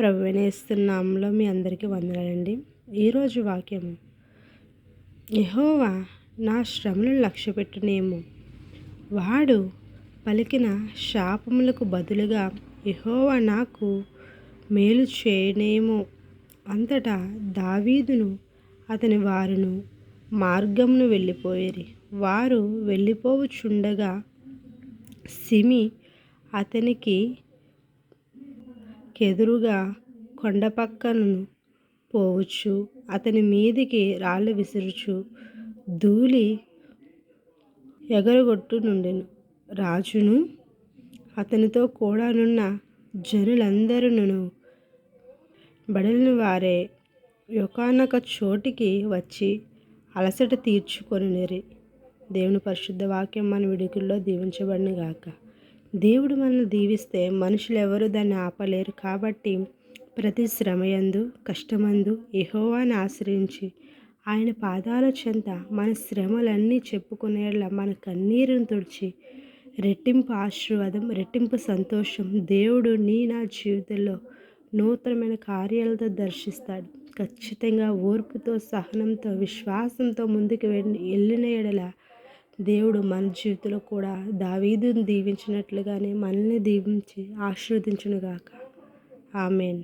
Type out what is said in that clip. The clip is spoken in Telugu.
ప్రభు వినేస్తున్నాంలో మీ అందరికీ వందనాలండి. ఈరోజు వాక్యం యహోవా నా శ్రమను లక్ష్యపెట్టునేమో. వాడు పలికిన శాపములకు బదులుగా యహోవా నాకు మేలు చేయనేమో. అంతటా దావీదును అతని వారును మార్గమును వెళ్ళిపోయేరి. వారు వెళ్ళిపోవుచుండగా సిమి అతనికి ఎదురుగా కొండ పక్కను పోవచ్చు. అతని మీదికి రాళ్ళు విసురుచు. ధూళి ఎగరగొట్టు నుండెను. రాజును అతనితో కూడానున్న జనులందరూ బడలిని వారే యొకానొక చోటికి వచ్చి అలసట తీర్చుకొనిరి దేవుని పరిశుద్ధ వాక్యం మన విడుకుల్లో దీవించబడిన గాక దేవుడు మనల్ని దీవిస్తే మనుషులు ఎవరు దాన్ని ఆపలేరు కాబట్టి ప్రతి శ్రమయందు కష్టమందు ఎహోవాని ఆశ్రయించి ఆయన పాదాల చెంత మన శ్రమలన్నీ చెప్పుకునేలా మన కన్నీరును తుడిచి రెట్టింపు ఆశీర్వాదం రెట్టింపు సంతోషం దేవుడు నీ నా జీవితంలో నూతనమైన కార్యాలతో దర్శిస్తాడు. ఖచ్చితంగా ఓర్పుతో సహనంతో విశ్వాసంతో ముందుకు వెళ్ళిన ఎడల దేవుడు మన జీవితంలో కూడా దావీదును దీవించినట్లుగానే మనల్ని దీవించి ఆశీర్వదించునుగాక. ఆమెన్.